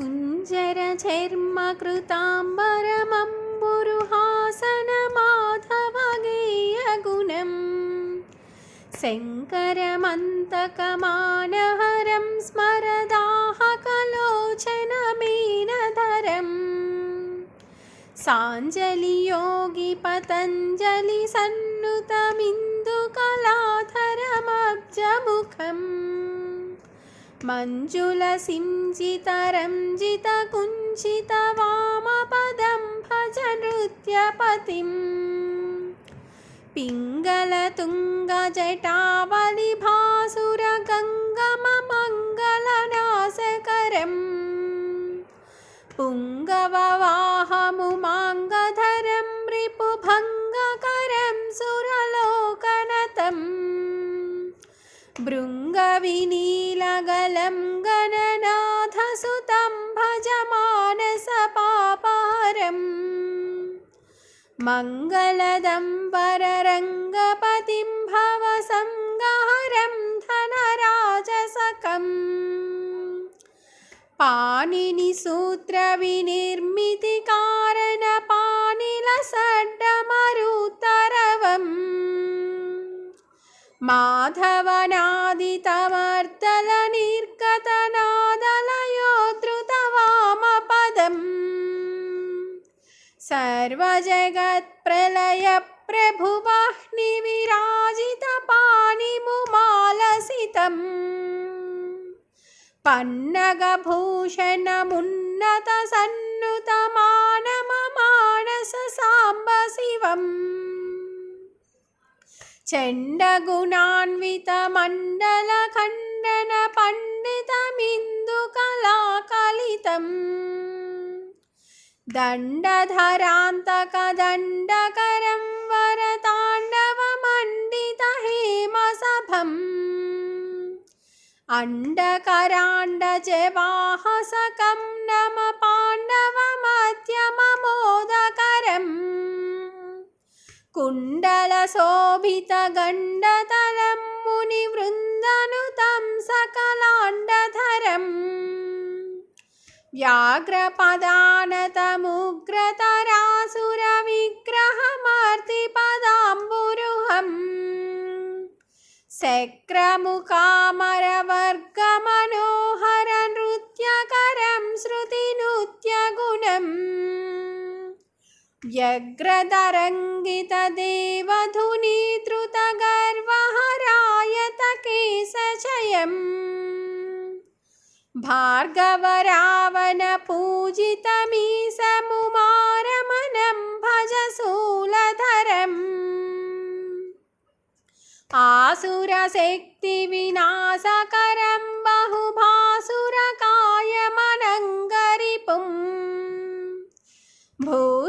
कुञ्जरचर्मकृताम्बरमम्बुरुहासनमाधवगेयगुणं शङ्करमन्तकमानहरं स्मरदाहकलोचनमीनधरम् साञ्जलियोगिपतञ्जलिसन्नुतमिन्दुकलाधरमब्जमुखम् भज वामपदम्भजनृत्यपतिं पिङ्गलतुङ्गजटावलिभासुरगङ्गममङ्गलनाशकरम् पुङ्ग भृङ्गविनीलगलं गणनाथसुतं भजमानसपापारम् मङ्गलदं वररङ्गपतिं भवसङ्गहरं धनराजसकम् पाणिनिसूत्रविनिर्मितिकारणपाणिलसड्डम् माधवनादितमर्तलनिर्गतनादलयो धृत वामपदम् सर्वजगत्प्रलयप्रभुवाह्निविराजितपाणिमुमालसितं चण्डगुणान्वितमण्डलखण्डनपण्डितमिन्दुकलाकलितम् दण्डधरान्तकदण्डकरं वरताण्डवमण्डित हेमसभम् अण्डकराण्ड नम पाण्डवमध्यममोदकरम् कुण्डलशोभितगण्डतलं मुनिवृन्दनुतं सकलाण्डधरम् व्याघ्रपदानतमुग्रतरासुरविग्रहमार्तिपदाम्बुरुहम् शक्रमुकामर यग्रदरङ्गितदेवधुनीतृतगर्वहरायत केशयम् भार्गवरावणपूजितमीसमुमारमनं भजशूलधरम् आसुरशक्तिविनाशकर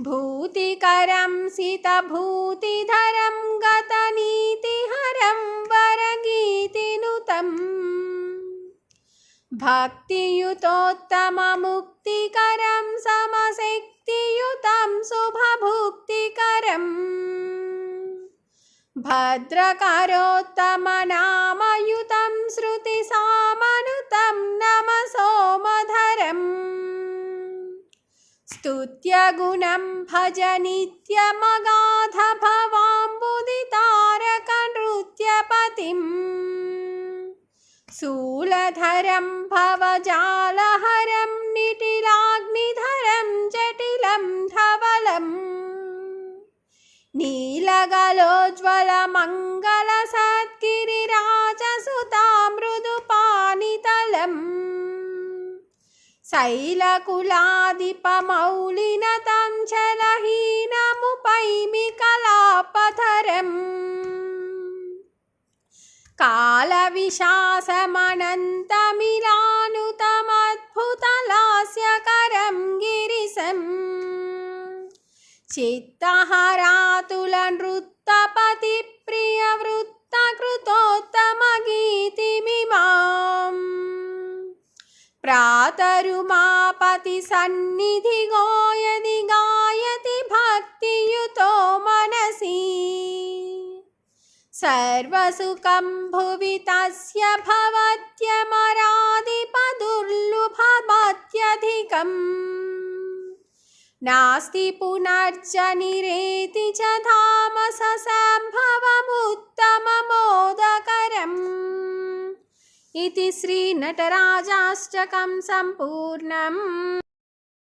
भूतिकरं सितभूतिधरं गतनीतिहरं वरगीतिनुतम् भक्तियुतोत्तममुक्तिकरं समशक्तियुतं शुभभुक्तिकरम् भद्रकारोत्तमना నిత్యగుణం భజ నిత్యమగాధ భవాంబుది తారక నృత్యపతిం శూలధరం భవజాలహరం నిటిలాగ్నిధరం జటిలం ధవలం నీలగలో శైలకులాదిపమౌలినతంచలహీనముపైమి కళాపథరం कालविशासमनन्तमिलानुतमद्भुतलास्यकरं गिरिशम् चित्तहरातुलनृत्तपतिप्रियवृत्तकृतोत्तमगीतिमिमाम् ప్రాతరుమాపతి సన్నిధి గోయది గాయతి భక్తియుతో మనసి సర్వసుఖం భువి తస్య భవత్యమరాధిపదుర్లుభవత్యధికం నాస్తి పునర్జనిరేతి చ ధామ స इति श्रीनटराजाष्टकं सम्पूर्णम्